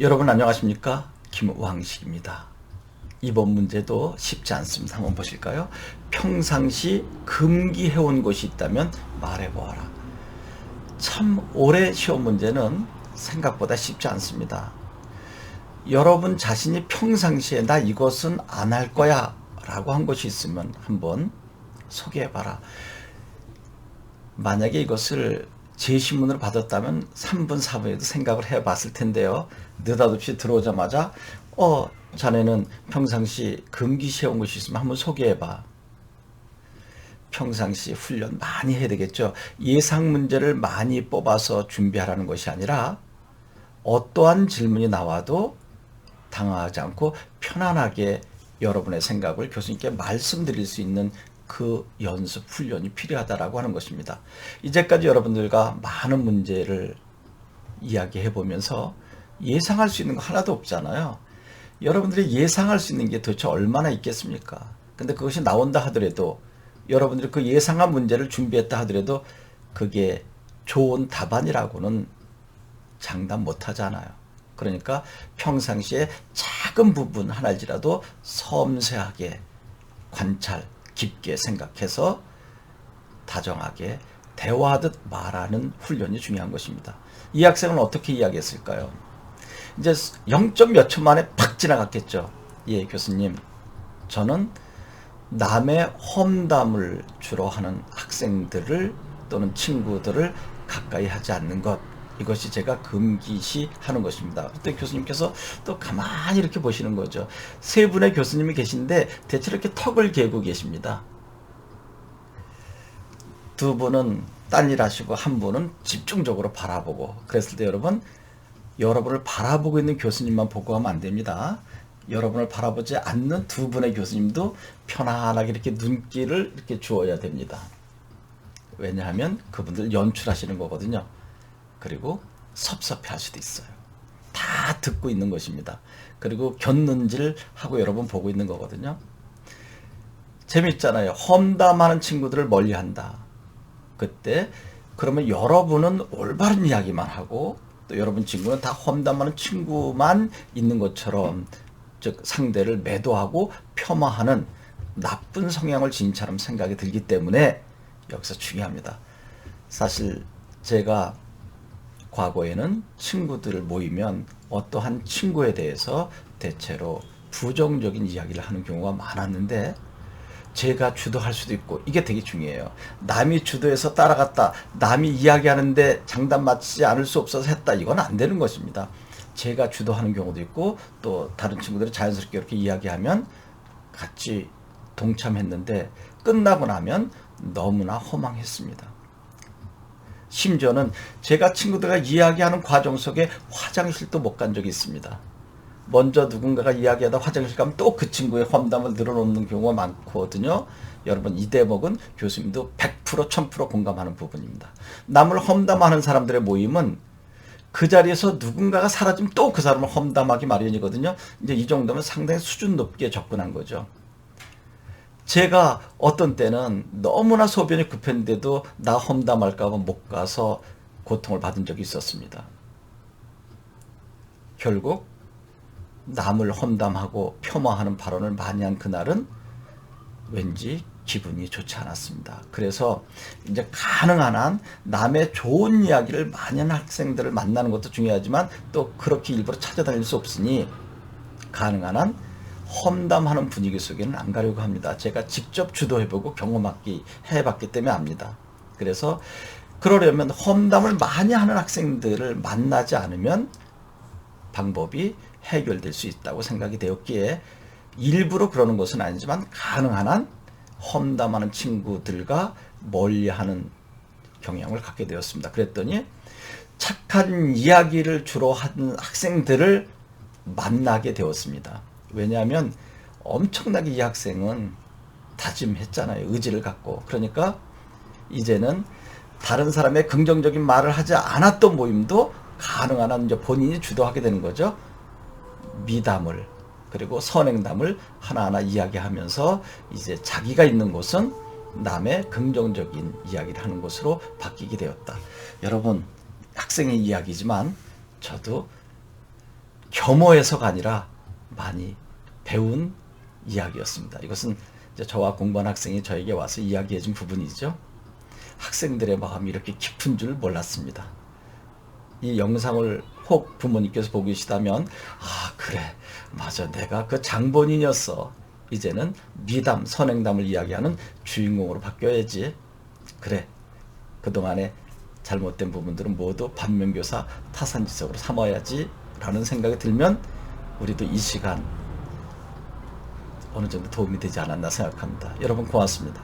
여러분 안녕하십니까? 김왕식입니다. 이번 문제도 쉽지 않습니다. 한번 보실까요? 평상시 금기해온 곳이 있다면 말해보아라. 참 올해 시험 문제는 생각보다 쉽지 않습니다. 여러분 자신이 평상시에 나 이것은 안 할 거야 라고 한 것이 있으면 한번 소개해봐라. 만약에 이것을 제시문으로 받았다면 3분, 4분에도 생각을 해봤을 텐데요. 느닷없이 들어오자마자 어, 자네는 평상시 금기시해온 것이 있으면 한번 소개해봐. 평상시 훈련 많이 해야 되겠죠. 예상 문제를 많이 뽑아서 준비하라는 것이 아니라 어떠한 질문이 나와도 당황하지 않고 편안하게 여러분의 생각을 교수님께 말씀드릴 수 있는 그 연습 훈련이 필요하다라고 하는 것입니다. 이제까지 여러분들과 많은 문제를 이야기해 보면서 예상할 수 있는 거 하나도 없잖아요. 여러분들이 예상할 수 있는 게 도대체 얼마나 있겠습니까? 근데 그것이 나온다 하더라도 여러분들이 그 예상한 문제를 준비했다 하더라도 그게 좋은 답안이라고는 장담 못 하잖아요. 그러니까 평상시에 작은 부분 하나지라도 섬세하게 관찰, 깊게 생각해서 다정하게 대화하듯 말하는 훈련이 중요한 것입니다. 이 학생은 어떻게 이야기했을까요? 이제 0점 몇 초 만에 팍 지나갔겠죠. 예, 교수님. 저는 남의 험담을 주로 하는 학생들을 또는 친구들을 가까이 하지 않는 것. 이것이 제가 금기시 하는 것입니다. 그때 교수님께서 또 가만히 이렇게 보시는 거죠. 세 분의 교수님이 계신데 대체 이렇게 턱을 개고 계십니다. 두 분은 딴 일 하시고 한 분은 집중적으로 바라보고 그랬을 때 여러분 여러분을 바라보고 있는 교수님만 보고 하면 안 됩니다. 여러분을 바라보지 않는 두 분의 교수님도 편안하게 이렇게 눈길을 이렇게 주어야 됩니다. 왜냐하면 그분들 연출하시는 거거든요. 그리고 섭섭해 할 수도 있어요. 다 듣고 있는 것입니다. 그리고 곁눈질 하고 여러분 보고 있는 거거든요. 재밌잖아요. 험담하는 친구들을 멀리 한다. 그때 그러면 여러분은 올바른 이야기만 하고 또 여러분 친구는 다 험담하는 친구만 있는 것처럼 즉 상대를 매도하고 폄하하는 나쁜 성향을 지닌 처럼 생각이 들기 때문에 여기서 중요합니다. 사실 제가 과거에는 친구들을 모이면 어떠한 친구에 대해서 대체로 부정적인 이야기를 하는 경우가 많았는데 제가 주도할 수도 있고 이게 되게 중요해요. 남이 주도해서 따라갔다. 남이 이야기하는데 장단 맞지 않을 수 없어서 했다. 이건 안 되는 것입니다. 제가 주도하는 경우도 있고 또 다른 친구들이 자연스럽게 이렇게 이야기하면 같이 동참했는데 끝나고 나면 너무나 허망했습니다. 심지어는 제가 친구들과 이야기하는 과정 속에 화장실도 못 간 적이 있습니다. 먼저 누군가가 이야기하다 화장실 가면 또 그 친구의 험담을 늘어놓는 경우가 많거든요. 여러분 이 대목은 교수님도 100% 1000% 공감하는 부분입니다. 남을 험담하는 사람들의 모임은 그 자리에서 누군가가 사라지면 또 그 사람을 험담하기 마련이거든요. 이제 이 정도면 상당히 수준 높게 접근한 거죠. 제가 어떤 때는 너무나 소변이 급했는데도 나 험담할까봐 못 가서 고통을 받은 적이 있었습니다. 결국 남을 험담하고 폄하하는 발언을 많이 한 그날은 왠지 기분이 좋지 않았습니다. 그래서 이제 가능한 한 남의 좋은 이야기를 많이 하는 학생들을 만나는 것도 중요하지만 또 그렇게 일부러 찾아다닐 수 없으니 가능한 한 험담하는 분위기 속에는 안 가려고 합니다. 제가 직접 주도해보고 경험하기 해봤기 때문에 압니다. 그래서 그러려면 험담을 많이 하는 학생들을 만나지 않으면 방법이 해결될 수 있다고 생각이 되었기에 일부러 그러는 것은 아니지만 가능한 한 험담하는 친구들과 멀리하는 경향을 갖게 되었습니다. 그랬더니 착한 이야기를 주로 하는 학생들을 만나게 되었습니다. 왜냐하면 엄청나게 이 학생은 다짐했잖아요. 의지를 갖고. 그러니까 이제는 다른 사람의 긍정적인 말을 하지 않았던 모임도 가능한 한 이제 본인이 주도하게 되는 거죠. 미담을 그리고 선행담을 하나하나 이야기하면서 이제 자기가 있는 곳은 남의 긍정적인 이야기를 하는 곳으로 바뀌게 되었다. 여러분 학생의 이야기지만 저도 겸허해서가 아니라 많이 배운 이야기였습니다. 이것은 저와 공부한 학생이 저에게 와서 이야기해 준 부분이죠. 학생들의 마음이 이렇게 깊은 줄 몰랐습니다. 이 영상을 혹 부모님께서 보고 계시다면 아 그래 맞아 내가 그 장본인이었어 이제는 미담 선행담을 이야기하는 주인공으로 바뀌어야지 그래 그동안에 잘못된 부분들은 모두 반면교사 타산지석으로 삼아야지 라는 생각이 들면 우리도 이 시간 어느 정도 도움이 되지 않았나 생각합니다. 여러분 고맙습니다